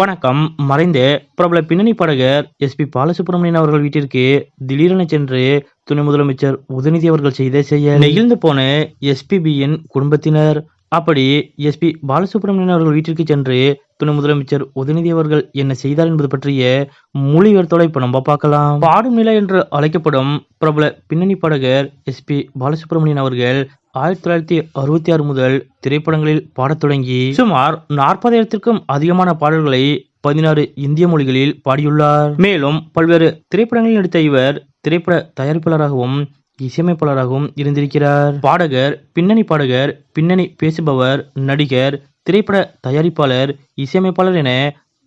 வணக்கம். மறைந்த பிரபல பின்னணி பாடகர் எஸ்பி பாலசுப்ரமணியன் அவர்கள் வீட்டிற்கு திடீரென சென்று துணை முதலமைச்சர் உதயநிதி அவர்கள் செய்த செயல். நெகிழ்ந்து போன எஸ்பிபியின் குடும்பத்தினர். அப்படி எஸ்பி பாலசுப்ரமணியன் அவர்கள் வீட்டிற்கு சென்று துணை முதலமைச்சர் உதயநிதி அவர்கள் என்ன செய்தார் என்பது பற்றிய முழு இப்போ நம்ம பார்க்கலாம். பாடும் நிலை என்று அழைக்கப்படும் பிரபல பின்னணி பாடகர் எஸ்பி பாலசுப்ரமணியன் அவர்கள் ஆயிரத்தி தொள்ளாயிரத்தி அறுபத்தி ஆறு முதல் திரைப்படங்களில் பாடத் தொடங்கி சுமார் நாற்பதாயிரத்திற்கும் அதிகமான பாடல்களை பதினாறு இந்திய மொழிகளில் பாடியுள்ளார். மேலும் பல்வேறு திரைப்படங்களில் நடித்த இவர் திரைப்பட தயாரிப்பாளராகவும் இசையமைப்பாளராகவும் இருந்திருக்கிறார். பாடகர் பின்னணி பாடகர் பின்னணி பேசுபவர் நடிகர் திரைப்பட தயாரிப்பாளர் இசையமைப்பாளர் என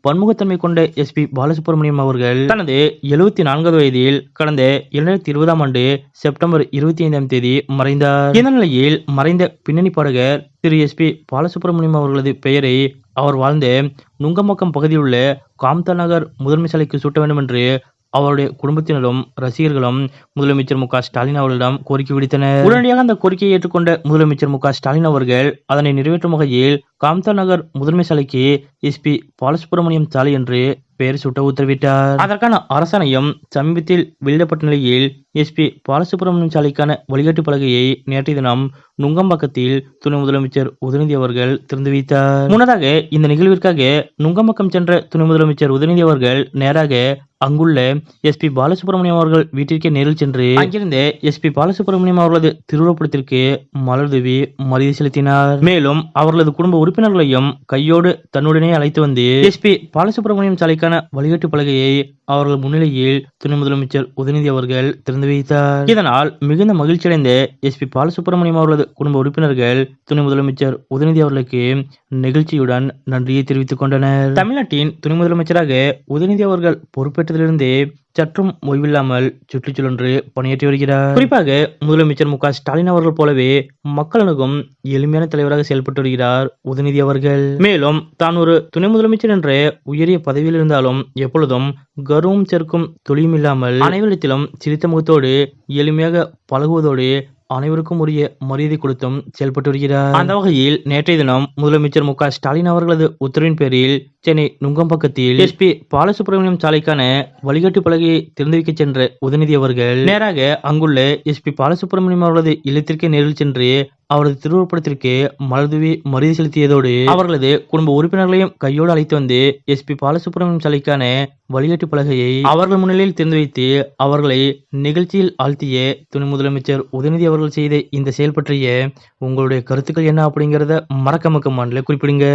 பன்முகத்தன்மை கொண்ட எஸ்பி பாலசுப்ரமணியம் அவர்கள் தனது எழுபத்தி நான்காவது வயதில் கடந்த இரண்டாயிரத்தி இருபதாம் ஆண்டு செப்டம்பர் இருபத்தி ஐந்தாம் தேதி மறைந்தார். இந்த நிலையில் மறைந்த பின்னணி பாடகர் திரு எஸ்பி பாலசுப்ரமணியம் அவர்களது பெயரை அவர் வாழ்ந்த நுங்கம்பாக்கம் பகுதியில் உள்ள காம்தா நகர் முதன்மை சாலைக்கு சூட்ட வேண்டும் என்று அவருடைய குடும்பத்தினரும் ரசிகர்களும் முதலமைச்சர் மு ஸ்டாலின் அவர்களிடம் கோரிக்கை விடுத்தனர். உடனடியாக அந்த கோரிக்கையை ஏற்றுக்கொண்ட முதலமைச்சர் மு ஸ்டாலின் அவர்கள் அதனை நிறைவேற்றும் வகையில் காம்தா நகர் முதன்மை சாலைக்கு எஸ்பி பாலசுப்ரமணியம் சாலை என்று பெயர் சூட்ட உத்தரவிட்டார். அதற்கான அரசாணையம் சமீபத்தில் வெளியிடப்பட்ட நிலையில் எஸ்பி பாலசுப்ரமணியம் சாலைக்கான வழிகாட்டு பலகையை நேற்றைய தினம் நுங்கம்பாக்கத்தில் துணை முதலமைச்சர் உதயநிதி அவர்கள் திறந்து வைத்தார். முன்னதாக இந்த நிகழ்விற்காக நுங்கம்பாக்கம் சென்ற துணை முதலமைச்சர் உதயநிதி அவர்கள் நேராக அங்குள்ள எஸ்பி பாலசுப்ரமணியம் அவர்கள் வீட்டிற்கே நேரில் சென்று அங்கிருந்த எஸ்பி பாலசுப்ரமணியம் அவர்களது திருவுருவப்படத்திற்கு மலர்தூவி மரியாதை செலுத்தினார். மேலும் அவர்களது குடும்ப உறுப்பினர்களையும் கையோடு தன்னுடனே அழைத்து வந்து எஸ்பி பாலசுப்ரமணியம் சாலைக்கான வழிகாட்டு பலகையை அவர்கள் முன்னிலையில் துணை முதலமைச்சர் உதயநிதி அவர்கள் திறந்து வைத்தார். இதனால் மிகுந்த மகிழ்ச்சி அடைந்த எஸ்பி பாலசுப்ரமணியம் அவர்களது குடும்ப உறுப்பினர்கள் துணை முதலமைச்சர் உதயநிதி அவர்களுக்கு நெகிழ்ச்சியுடன் நன்றியை தெரிவித்துக் கொண்டனர். தமிழ்நாட்டின் துணை முதலமைச்சராக உதயநிதி அவர்கள் பொறுப்பேற்ற பொறுப்பேற்றதிலிருந்தே சற்றும் ஓய்வில்லாமல் சுற்றுச்சூழன்று பணியாற்றி வருகிறார். குறிப்பாக முதலமைச்சர் மு ஸ்டாலின் அவர்கள் போலவே மக்களுக்கும் எளிமையான தலைவராக செயல்பட்டு வருகிறார் உதயநிதி அவர்கள். மேலும் தான் ஒரு துணை முதலமைச்சர் என்ற உயரிய பதவியில் இருந்தாலும் எப்பொழுதும் கர்வம் சேர்க்கும் தொழிலும் இல்லாமல் அனைவரிடத்திலும் சிரித்த முகத்தோடு எளிமையாக பழகுவதோடு அனைவருக்கும் உரிய மரியாதை கொடுத்தும் செயல்பட்டு வருகிறார் அந்த வகையில் நேற்றைய தினம் முதலமைச்சர் மு ஸ்டாலின் அவர்களது உத்தரவின் பேரில் சென்னை நுங்கம்பாக்கத்தில் எஸ்பி பாலசுப்ரமணியம் சாலைக்கான வழிகாட்டு பலகையை திறந்து வைக்க சென்ற உதயநிதி அவர்கள் நேராக அங்குள்ள எஸ்பி பாலசுப்ரமணியம் அவர்களது இல்லத்திற்கே நேரில் சென்று அவரது திருவுருப்படத்திற்கு மலர்தூவி மரியாதை செலுத்தியதோடு அவர்களது குடும்ப உறுப்பினர்களையும் கையோடு அழைத்து வந்து எஸ்பி பாலசுப்ரமணியம் சிலைக்கான வழிகாட்டு பலகையை அவர்கள் முன்னிலையில் திறந்து வைத்து அவர்களை நிகழ்ச்சியில் ஆழ்த்திய துணை முதலமைச்சர் உதயநிதி அவர்கள் செய்த இந்த செயல் பற்றிய உங்களுடைய கருத்துக்கள் என்ன அப்படிங்கிறத மறக்காம கமெண்ட்ல குறிப்பிடுங்க.